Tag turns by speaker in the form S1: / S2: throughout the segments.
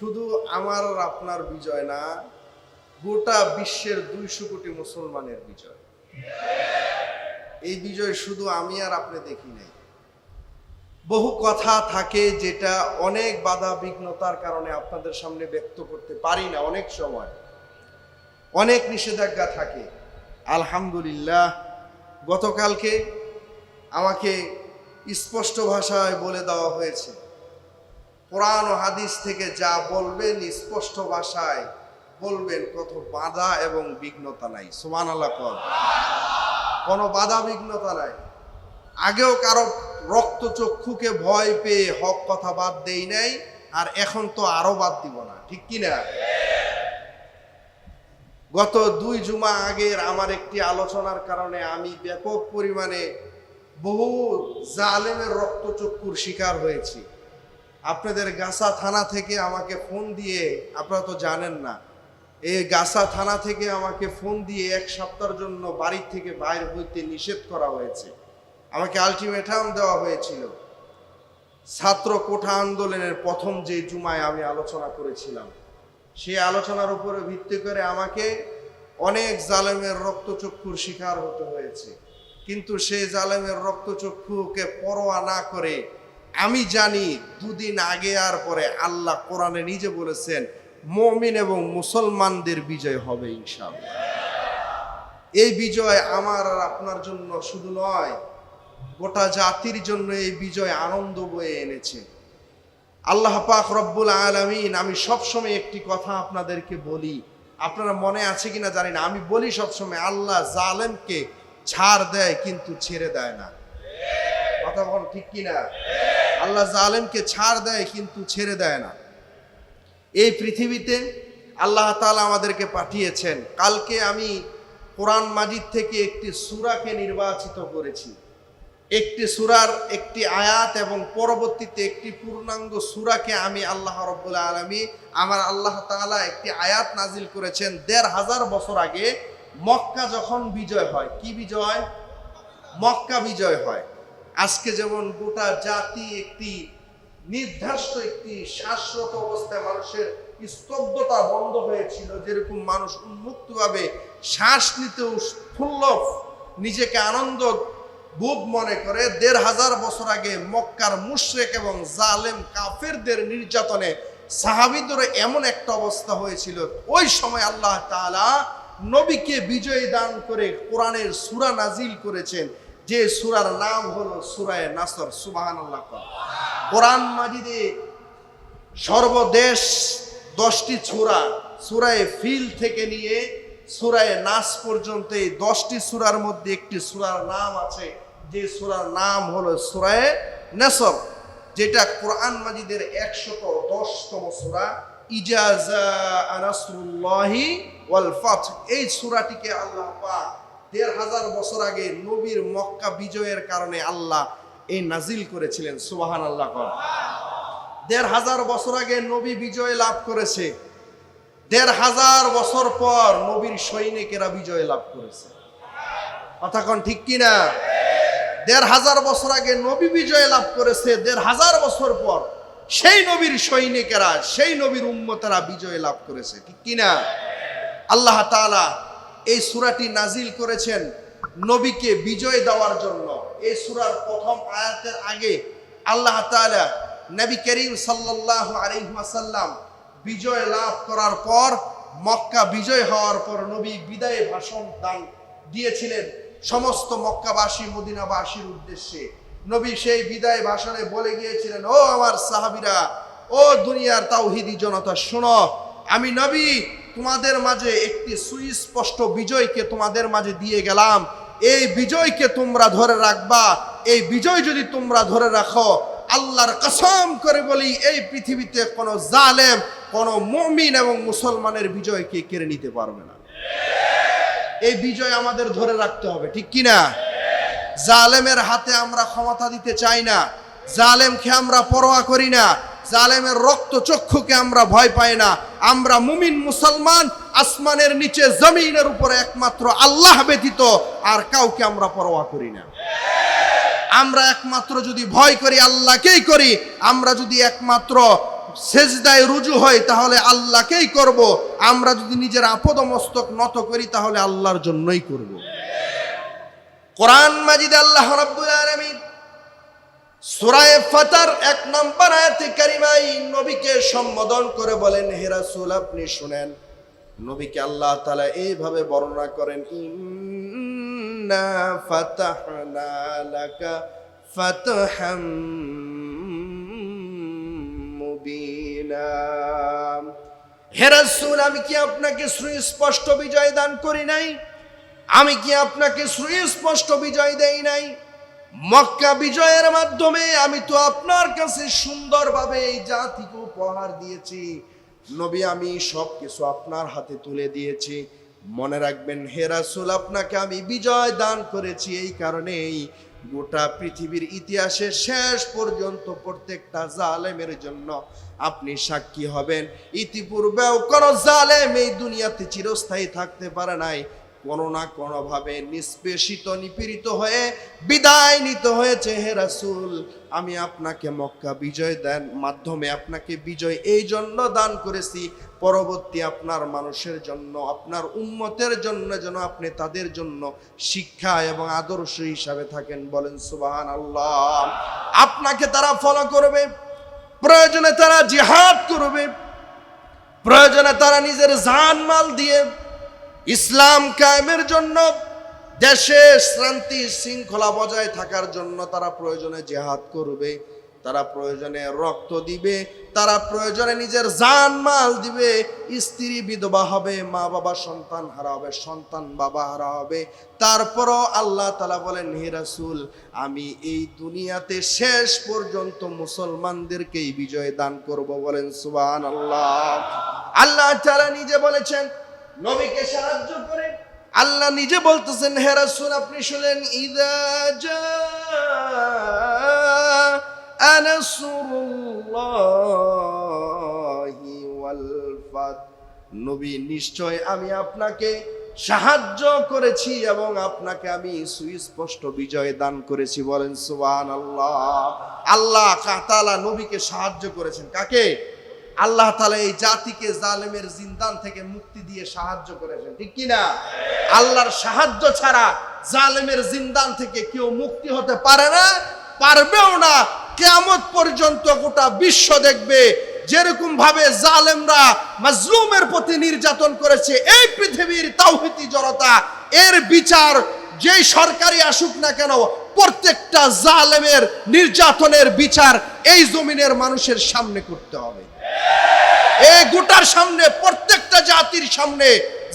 S1: শুধু আমার আর আপনার বিজয় না, গোটা বিশ্বের দুইশো কোটি মুসলমানের বিজয়। এই বিজয় শুধু আমি আর আপনি দেখি নাই। বহু কথা থাকে যেটা অনেক বাধা বিঘ্নতার কারণে আপনাদের সামনে ব্যক্ত করতে পারি না অনেক সময়। অনেক নিষেধাজ্ঞা থাকে। আলহামদুলিল্লাহ, গতকালকে আমাকে স্পষ্ট ভাষায় বলে দেওয়া হয়েছে। কোরআন ও হাদিস থেকে যা বলবেন স্পষ্ট ভাষায় বলবেন, কত বাধা এবং বিঘ্নতা নাই। সুমান আল্লাহ কর। কোনো বাধা বিঘ্নতা নাই। আগেও কারও রক্ত চক্ষুকে ভয় পেয়ে হক কথা বাদ দেই নাই, আর এখন তো আরও বাদ দিব না। ঠিক কি না? গত দুই জুমা আগের আমার একটি আলোচনার কারণে আমি ব্যাপক পরিমাণে বহু জালেমের রক্তচক্ষুর শিকার হয়েছি। আপনাদের গাসা থানা থেকে আমাকে ফোন দিয়ে, আপনারা তো জানেন না, এই গাসা থানা থেকে আমাকে ফোন দিয়ে এক সপ্তাহের জন্য বাড়ির থেকে বাইরে হইতে নিষেধ করা হয়েছে। আমাকে আলটিমেটাম দেওয়া হয়েছিল। ছাত্র কোঠা আন্দোলনের প্রথম যে জুমায় আমি আলোচনা করেছিলাম, সেই আলোচনার উপরে ভিত্তি করে আমাকে অনেক জালেমের রক্তচক্ষুর শিকার হতে হয়েছে। কিন্তু সেই জালেমের রক্তচক্ষুকে পরোয়া না করে আমি জানি দুদিন আগে আর পরে আল্লাহ কোরআনে নিজে বলেছেন, মমিন এবং মুসলমানদের বিজয় হবে ইনশাআল্লাহ। এই বিজয় আমার আর আপনার জন্য শুধু নয়, গোটা জাতির জন্য এই বিজয় আনন্দ বয়ে এনেছে। আল্লাহ পাক রব্বুল আলমিন, আমি সবসময় একটি কথা আপনাদেরকে বলি, আপনারা মনে আছে কিনা জানি না, আমি বলি সবসময়, আল্লাহ জালেমকে ছাড় দেয় কিন্তু ছেড়ে দেয় না। কথা বল ঠিক কিনা? আল্লাহ জালেমকে ছাড় দেয়, কিন্তু ছেড়ে দেয় না। এই পৃথিবীতে আল্লাহ তাআলা আমাদেরকে পাঠিয়েছেন। কালকে আমি কোরআন মাজিদ থেকে একটি সুরাকে নির্বাচিত করেছি। একটি সুরার একটি আয়াত এবং পরবর্তীতে একটি পূর্ণাঙ্গ সুরাকে আমি আল্লাহ রব্বুল আলমী আমার আল্লাহ তাআলা একটি আয়াত নাজিল করেছেন দেড় হাজার বছর আগে। মক্কা যখন বিজয় হয়, কি বিজয়? মক্কা বিজয় হয়। আজকে যেমন গোটা জাতি একটি নির্ধারিত একটি শাশ্বত অবস্থায় মানুষের স্তব্ধতা বন্ধ হয়েছিল, যেরকম মানুষ উন্মুক্তভাবে শ্বাস নিতে উৎফুল্ল নিজেকে আনন্দ বোধ মনে করে। দেড় হাজার বছর আগে মক্কার মুশরেক এবং জালেম কাফেরদের নির্যাতনে সাহাবিদের এমন একটা অবস্থা হয়েছিল। ওই সময় আল্লাহ তাআলা নবীকে বিজয় দান করে কোরআনের সূরা নাজিল করেছেন। যে সূরার নাম হলো সূরায়ে নাসর, সুবহানাল্লাহ কোরআন মাজিদে সর্বদেশ দশটি সূরা, সূরায়ে ফিল থেকে নিয়ে সুরায় নাস পর্যন্ত এই দশটি সুরার মধ্যে একটি সুরার নাম আছে, যে সুরার নাম হলো সুরায় নাসর, যেটা কোরআন মাজিদের একশত দশতম সুরা, ইজাজা আনাসুল্লাহি ওয়াল ফাত এই সুরাটিকে আল্লাহ পাক দেড় হাজার বছর আগে নবীর মক্কা বিজয়ের কারণে আল্লাহ এই নাজিল করেছিলেন সুবাহান আল্লাহ দেড় হাজার বছর আগে নবী বিজয় লাভ করেছে, দেড় হাজার বছর পর নবীর সৈনিকেরা বিজয় লাভ করেছে। কথাক্ষণ ঠিক কিনা? দেড় হাজার বছর আগে নবী বিজয় লাভ করেছে, দেড় হাজার বছর পর সেই নবীর সৈনিকেরা, সেই নবীর উম্মতেরা বিজয় লাভ করেছে, ঠিক কিনা? আল্লাহ তাআলা এই সুরাটি নাজিল করেছেন নবীকে বিজয় দেওয়ার জন্য। এই সুরার প্রথম আয়াতের আগে আল্লাহ তাআলা নবী করিম সাল্লাল্লাহু আলাইহি ওয়াসাল্লাম বিজয় লাভ করার পর, মক্কা বিজয় হওয়ার পর নবী বিদায় ভাষণ দান দিয়েছিলেন সমস্ত মক্কাবাসী, মদিনাবাসীর উদ্দেশ্যে। নবী সেই বিদায় ভাষণে বলে গিয়েছিলেন, ও আমার সাহাবিরা, ও দুনিয়ার তাওহিদি জনতা, শোনো, আমি নবী তোমাদের মাঝে একটি সুস্পষ্ট বিজয়কে তোমাদের মাঝে দিয়ে গেলাম। এই বিজয়কে তোমরা ধরে রাখবা। এই বিজয় যদি তোমরা ধরে রাখো, আল্লাহর কসম করে বলি, এই পৃথিবীতে কোনো জালেম, কোনো মমিন এবং মুসলমানের বিজয়কে কেড়ে নিতে পারবে না। এই বিজয় আমাদের ধরে রাখতে হবে, ঠিক কি না জালেমের হাতে আমরা ক্ষমতা দিতে চাই না। জালেমকে আমরা পরোয়া করি না। জালেমের রক্ত চক্ষুকে আমরা ভয় পাই না। আমরা মুমিন মুসলমান, আসমানের নিচে জমিনের উপরে একমাত্র আল্লাহ ব্যতীত আর কাউকে আমরা পরোয়া করি না। আমরা একমাত্র যদি ভয় করি, আল্লাহকেই করি। আমরা যদি একমাত্র সেজদায় রুজু হয় তাহলে আল্লাহকেই করব। আমরা যদি নিজের আপদ মস্তক নত করি, তাহলে আল্লাহর জন্যই করব। কোরআন মাজিদ আল্লাহ রাব্বুল আলামিন সূরায়ে ফাতার এক নম্বর আয়াতে কারিমাই নবীকে সম্বোধন করে বলেন, হে রাসূল, আপনি শুনেন। নবীকে আল্লাহ তাআলা এইভাবে বর্ণনা করেন, ইন্না ফাতাহনা লাকা ফাতহাম মুবিনা। হে রাসূল, আমি কি আপনাকে সুস্পষ্ট বিজয় দান করি নাই? আমি কি আপনাকে সুস্পষ্ট বিজয় দেই নাই? মক্কা বিজয়ের মাধ্যমে আমি তো আপনার কাছে সুন্দরভাবে এই জাতিকে উপহার দিয়েছি। নবী, আমি সব কিছু আপনার হাতে তুলে দিয়েছি। মনে রাখবেন, হে রাসূল, আপনাকে আমি বিজয় দান করেছি। এই কারণেই গোটা পৃথিবীর ইতিহাসে শেষ পর্যন্ত প্রত্যেকটা জালেমের জন্য আপনি সাক্ষী হবেন। ইতিপূর্বেও কোন জালেম এই দুনিয়াতে চিরস্থায়ী থাকতে পারে নাই। কোনো না কোনোভাবে নিষ্পেষিত, নিপীড়িত হয়ে বিদায় নিতে হয়েছে। হে রাসূল, আমি আপনাকে মক্কা বিজয় দেন, মাধ্যমে আপনাকে বিজয় এই জন্য দান করেছি। পরবর্তী আপনার মানুষের জন্য, আপনার উম্মতের জন্য যেন আপনি তাদের জন্য শিক্ষা এবং আদর্শ হিসাবে থাকেন। বলেন সুবাহান আল্লাহ আপনাকে তারা ফলো করবে, প্রয়োজনে তারা জিহাদ করবে, প্রয়োজনে তারা নিজের জান মাল দিয়ে ইসলাম কায়েমের জন্য দেশে শান্তি শৃঙ্খলা বজায় থাকার জন্য তারা প্রয়োজনে জেহাদ করবে, তারা প্রয়োজনে রক্ত দিবে, তারা প্রয়োজনে নিজের জান মাল দিবে, স্ত্রী বিধবা হবে, মা বাবা সন্তান হারা হবে, সন্তান বাবা হারা হবে। তারপরও আল্লাহ তালা বলেন, হে রাসূল, আমি এই দুনিয়াতে শেষ পর্যন্ত মুসলমানদেরকেই বিজয় দান করব। বলেন সুবান আল্লাহ আল্লাহ তালা নিজে বলেছেন নবীকে সাহায্য করে। আল্লাহ নিজে বলতেছেন, হে রাসূল, আপনি শুনলেন ইদা জা আনাসুরুল্লাহি ওয়াল ফাত। নবী, নিশ্চয় আমি আপনাকে সাহায্য করেছি এবং আপনাকে আমি সুস্পষ্ট বিজয় দান করেছি। বলেন, সুবহানাল্লাহ। আল্লাহ কাতালা নবীকে সাহায্য করেছেন। কাকে? আল্লাহ তালা এই জাতিকে জালেমের জিন্দান থেকে মুক্তি দিয়ে সাহায্য করেছেন, ঠিক কি না আল্লাহর সাহায্য ছাড়া জালেমের জিন্দান থেকে কেউ মুক্তি হতে পারে না, পারবেও না। কেয়ামত পর্যন্ত গোটা বিশ্ব দেখবে যেরকম ভাবে জালেমরা মাজলুমের প্রতি নির্যাতন করেছে, এই পৃথিবীর তাওহিতি জনতা, এর বিচার যেই সরকারি আসুক না কেন, প্রত্যেকটা জালেমের নির্যাতনের বিচার এই জমিনের মানুষের সামনে করতে হবে। এই গোটার সামনে, প্রত্যেকটা জাতির সামনে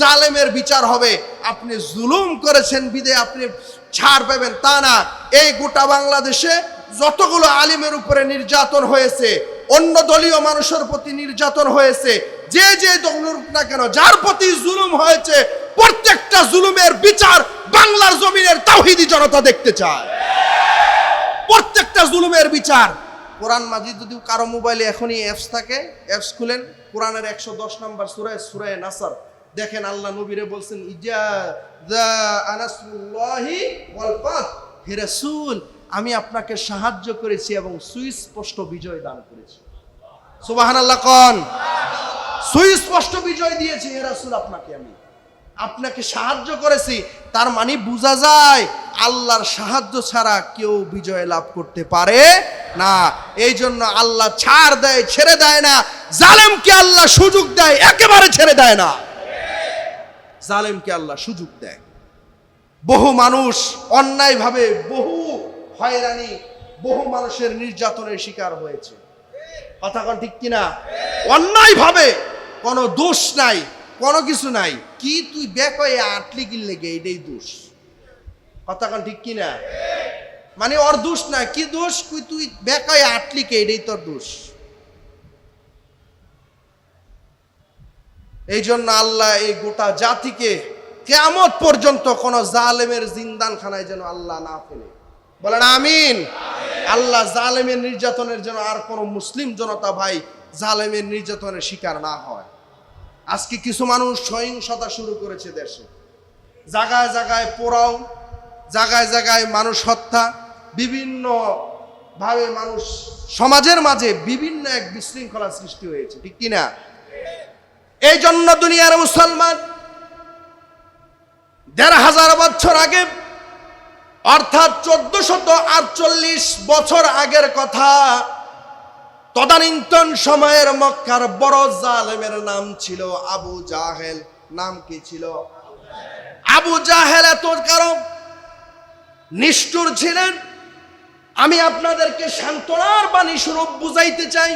S1: জালেমের বিচার হবে। আপনি জুলুম করেছেন, বিদে আপনি ছাড় পাবেন, তা না। এই গোটা বাংলাদেশে যতগুলো আলিমের উপরে নির্যাতন হয়েছে, অন্য দলীয় মানুষের প্রতি নির্যাতন হয়েছে, যে যে দল হোক না কেন, যার প্রতি জুলুম হয়েছে, প্রত্যেকটা জুলুমের বিচার বাংলার জমিনের তাওহিদি জনতা দেখতে চায়। প্রত্যেকটা জুলুমের বিচার কোরআন মাজিদ যদি কারও মোবাইলে এখনই অ্যাপস থাকে অ্যাপস খুলেন, কোরআনের একশো দশ নম্বর সুরায় সুরায় নাসার। দেখেন আল্লাহ নবীরে বলছেন হে রাসূল, আমি আপনাকে সাহায্য করেছি এবং সুস্পষ্ট বিজয় দান করেছি। সুবহানাল্লাহ কোন। সুস্পষ্ট বিজয় দিয়েছি, হে রাসূল, আপনাকে আমি। আপনাকে সাহায্য করেছি, তার মানে বোঝা যায় আল্লাহর সাহায্য ছাড়া কেউ বিজয় লাভ করতে পারে না। এই জন্য আল্লাহ ছাড় দেয়, ছেড়ে দেয় না। জালেমকে আল্লাহ সুযোগ দেয়, একেবারে ছেড়ে দেয় না। জালেমকে আল্লাহ সুযোগ দেয়। বহু মানুষ অন্যায়ভাবে বহু হয়রানি, বহু মানুষের নির্যাতনের শিকার হয়েছে। কথা ঠিক কিনা? অন্যায়ভাবে কোনো দোষ নাই। কোনো কিছু নাই। কি তুই ব্যাক হয়ে আটলি কিনলে গে, এটাই দোষ। কথা কন ঠিক কিনা? মানে ওর দোষ না, কি দোষ? তুই তুই ব্যাক আটলি কে এটাই তোর দোষ। এই জন্য আল্লাহ এই গোটা জাতিকে কেয়ামত পর্যন্ত কোন জালেমের জিন্দানখানায় যেন আল্লাহ না ফেলে। বলেন আমিন। আল্লাহ জালেমের নির্যাতনের জন্য আর কোন মুসলিম জনতা ভাই জালেমের নির্যাতনের শিকার না হয়। আজকে কিছু মানুষ সহিংসতা শুরু করেছে দেশে। জায়গায় জায়গায় পোড়াও, জায়গায় জায়গায় মানুষ হত্যা বিভিন্ন ভাবে মানুষ, সমাজের মাঝে বিভিন্ন এক বিশৃঙ্খলা সৃষ্টি হয়েছে, ঠিক কিনা এই জন্য দুনিয়ার মুসলমান দেড় হাজার বছর আগে, অর্থাৎ চোদ্দ শত আটচল্লিশ বছর আগের কথা তদানীন্তন সময়ের মক্কার বড় জালেমের নাম ছিল আবু জাহেল। নাম কি ছিল? আবু জাহেল এত কারণ। নিষ্ঠুর ছিলেন। আমি আপনাদেরকে সান্ত্বনার বাণী স্বরূপ বুঝাইতে চাই।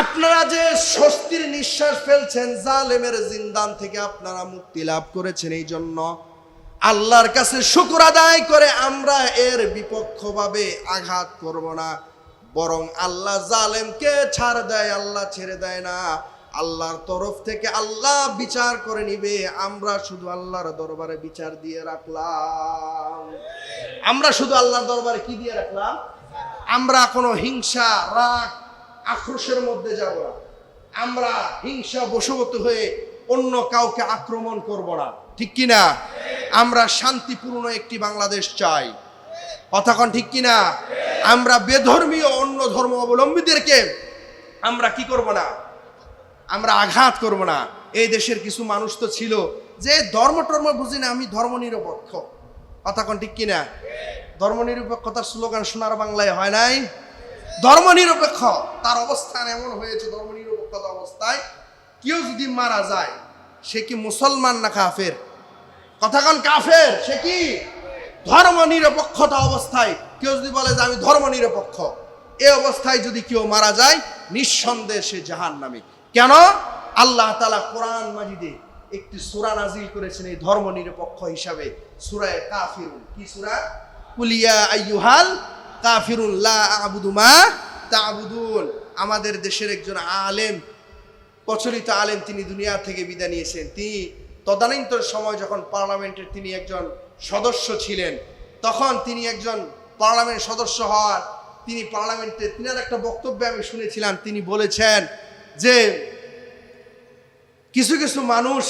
S1: আপনারা যে স্বস্তির নিঃশ্বাস ফেলছেন, জালেমের জিন্দান থেকে আপনারা মুক্তি লাভ করেছেন এই জন্য আল্লাহর কাছে শুকর আদায় করে আমরা এর বিপক্ষভাবে আঘাত করব না। বরং আল্লাহ জালেমকে ছাড় দেয়, আল্লাহ ছেড়ে দেয় না। আল্লাহর তরফ থেকে আল্লাহ বিচার করে নিবে। আমরা শুধু আল্লাহর দরবারে বিচার দিয়ে রাখলাম। আমরা শুধু আল্লাহর দরবারে কি দিয়ে রাখলাম? আমরা কোনো হিংসা, রাগ, আক্রোশের মধ্যে যাব না। আমরা হিংসা বশবর্তী হয়ে অন্য কাউকে আক্রমণ করব না। ঠিক কি না আমরা শান্তিপূর্ণ একটি বাংলাদেশ চাই। কথাক্ষণ ঠিক কি না আমরা বেধর্মীয় অন্য ধর্ম অবলম্বীদেরকে আমরা কি করব না? আমরা আঘাত করব না। এই দেশের কিছু মানুষ তো ছিল যে ধর্ম টর্ম বুঝি না, আমি ধর্ম নিরপেক্ষ কথাক্ষণ ঠিক কি না ধর্ম নিরপেক্ষতার স্লোগান সোনার বাংলায় হয় নাই? ধর্ম নিরপেক্ষ তার অবস্থান এমন হয়েছে ধর্ম নিরপেক্ষতা অবস্থায়। কেউ যদি মারা যায়, সে কি মুসলমান না কাফের? কথাক্ষণ কাফের, সে কি? ধর্ম নিরপেক্ষতা অবস্থায়। কেউ যদি বলে যে আমি ধর্ম নিরপেক্ষ এ অবস্থায় যদি কেউ মারা যায়, নিঃসন্দেহে সে জাহান নামে কেন? আল্লাহ তালা কোরআন মাজিদে একটি সুরা নাজিল করেছেন এই ধর্ম নিরপেক্ষ হিসাবে। সুরায় কাফিরুন। কি সুরা? কুলিয়া আইয়ুহাল কাফিরুন লা আবুদু মা তাবুদুন। আমাদের দেশের একজন আলেম, প্রচলিত আলেম তিনি দুনিয়া থেকে বিদায় নিয়েছেন। তিনি তদানীন্তন সময় যখন পার্লামেন্টের তিনি একজন সদস্য ছিলেন, তখন তিনি একজন পার্লামেন্ট সদস্য হওয়ার তিনি পার্লামেন্টে, তিনার একটা বক্তব্যে আমি শুনেছিলাম, তিনি বলেছেন যে কিছু কিছু মানুষ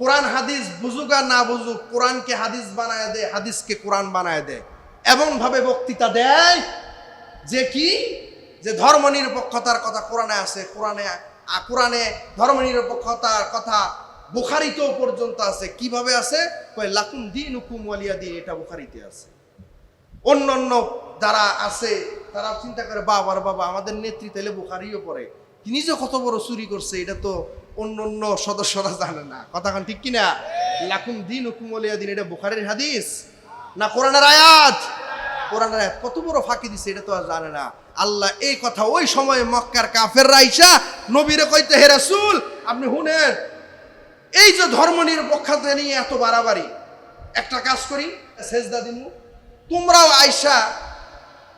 S1: কোরআন হাদিস বুঝুক আর না বুঝুক, কোরআনকে হাদিস বানায় দেয়, হাদিসকে কোরআন বানায় দেয়। এমনভাবে বক্তৃতা দেয় যে কি? যে ধর্ম নিরপেক্ষতার কথা কোরআনে আছে, কোরআনে কোরআনে ধর্ম নিরপেক্ষতার কথা বুখারিতেও পর্যন্ত আছে। কীভাবে আছে? লাকুম দিন হুকুম ওয়ালিয়া দিন, এটা বুখারিতে আছে। অন্য অন্য যারা আছে, তারা চিন্তা করে, বাবার বাবা, আমাদের নেত্রী তাইলে বুখারিও পড়ে। তিনি যে কত বড় চুরি করছে, এটা তো অন্য অন্য সদস্যরা জানে না। কথাখান ঠিক কিনা? লাকুম দিন হুকুম ওয়ালিয়া দিন। এটা বুখারির হাদিস না কোরআনের আয়াত? কোরআনের আয়াত কত বড় ফাঁকি দিছে, এটা তো আর জানে না। আল্লাহ এই কথা ওই সময় মক্কার কাফের রাইসা নবীরে কইতে, হে রাসূল, আপনি শুনেন এই যে ধর্ম নিরপেক্ষতা নিয়ে এত বাড়াবাড়ি, একটা কাজ করি, সেজদা দিমু তোমরাও আইসা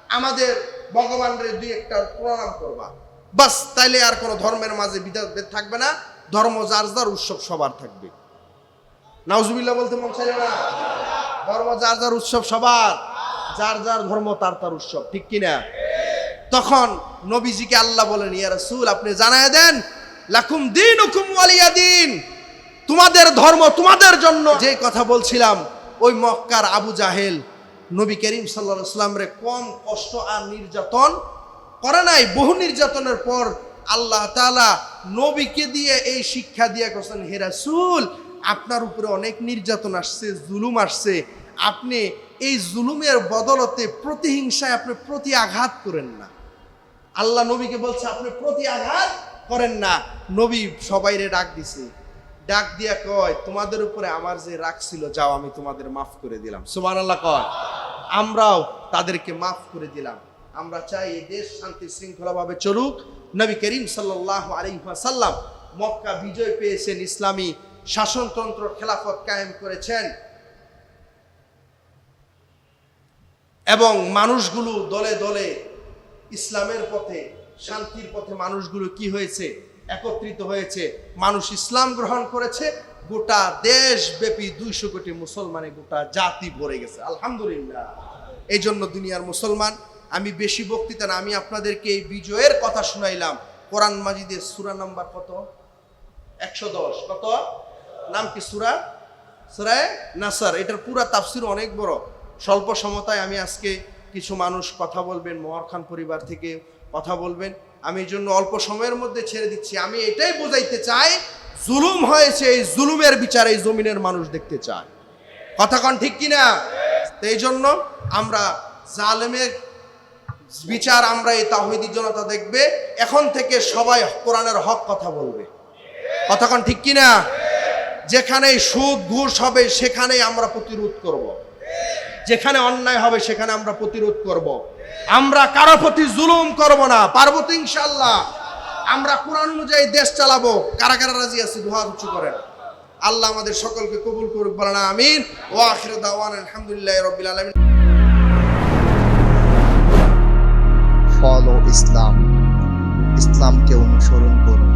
S1: আমাদের ভগবানের দুই একটা প্রণাম করবা। বাস, তাইলে আর কোনো ধর্মের মাঝে বিধাত থাকবে না। ধর্ম যার যার, উৎসব সবার থাকবে। নাউজুবিল্লাহ বলতে মন চাইলে না? ধর্ম যার যার, উৎসব সবার। যার যার ধর্ম, তার তার উৎসব, ঠিক কিনা? তখন নবীজিকে আল্লাহ বলেন, ইয়া রাসূল, আপনি জানায় দেন, লাকুম দিন হুকুম ওয়ালিয়া দিন। তোমাদের ধর্ম তোমাদের জন্য। যে কথা বলছিলাম, ওই মক্কার আবু জাহেল নবী করিম সাল্লাহ সাল্লামরে কম কষ্ট আর নির্যাতন করে নাই। বহু নির্যাতনের পর আল্লাহ তাআলা নবীকে দিয়ে এই শিক্ষা দিয়ে করছেন হে রাসূল, আপনার উপরে অনেক নির্যাতন আসছে, জুলুম আসছে। আপনি এই জুলুমের বদলতে প্রতিহিংসায় আপনি প্রতি আঘাত করেন না। আল্লাহ নবীকে বলছে, আপনি প্রতি আঘাত করেন না। নবী সবাইরে ডাক দিছে। ডাক দিয়া কয়, তোমাদের উপরে আমার যে রাগ ছিল, যাও আমি তোমাদের মাফ করে দিলাম। সুমান আল্লাহ কয়। আমরাও তাদেরকে মাফ করে দিলাম। আমরা চাই এই দেশ শান্তি শৃঙ্খলাভাবে চলুক। নবী করিম সাল্লাহ আলিহাসাল্লাম মক্কা বিজয় পেয়েছেন, ইসলামী শাসনতন্ত্র খেলাফত কায়েম করেছেন। এবং মানুষগুলো দলে দলে ইসলামের পথে, শান্তির পথে মানুষগুলো কি হয়েছে? একত্রিত হয়েছে। মানুষ ইসলাম গ্রহণ করেছে। গোটা দেশব্যাপী দুইশো কোটি মুসলমানে গোটা জাতি ভরে গেছে। আলহামদুলিল্লাহ। এই জন্য দুনিয়ার মুসলমান, আমি বেশি বক্তৃতা না, আমি আপনাদেরকে এই বিজয়ের কথা শুনাইলাম। কোরআন মাজিদের সুরা নাম্বার কত? একশো দশ। কত? নাম কি সুরা? সুরায় নাসার। এটার পুরা তাফসির অনেক বড়। স্বল্প সমতায় আমি আজকে কিছু মানুষ কথা বলবেন মোহর খান পরিবার থেকে কথা বলবেন। আমি এই জন্য অল্প সময়ের মধ্যে ছেড়ে দিচ্ছি। আমি এটাই বোঝাইতে চাই, জুলুম হয়েছে এই জুলুমের বিচার এই জমিনের মানুষ দেখতে চায়। কথা কন ঠিক কিনা? এই জন্য আমরা জালেমের বিচার, আমরা এই তাহিদি জনতা দেখবে, এখন থেকে সবাই কোরআনের হক কথা বলবে। কতক্ষণ ঠিক কিনা? যেখানে সুদ, ঘুষ হবে, সেখানেই আমরা প্রতিরোধ করব। যেখানে অন্যায় হবে, সেখানে আমরা প্রতিরোধ করব। আমরা কারও প্রতি জুলুম করব না, পারব তো ইনশাল্লাহ আমরা কোরআন অনুযায়ী দেশ চালাবো। কারা কারা রাজি আছি? দুহাত উঁচু করেন। আল্লাহ আমাদের সকলকে কবুল করুক, বলেন আমিন। ও আখির দাওয়ান, আলহামদুলিল্লাহ রবিল আলমিন।
S2: ফলো ইসলাম ইসলামকে অনুসরণ করুন।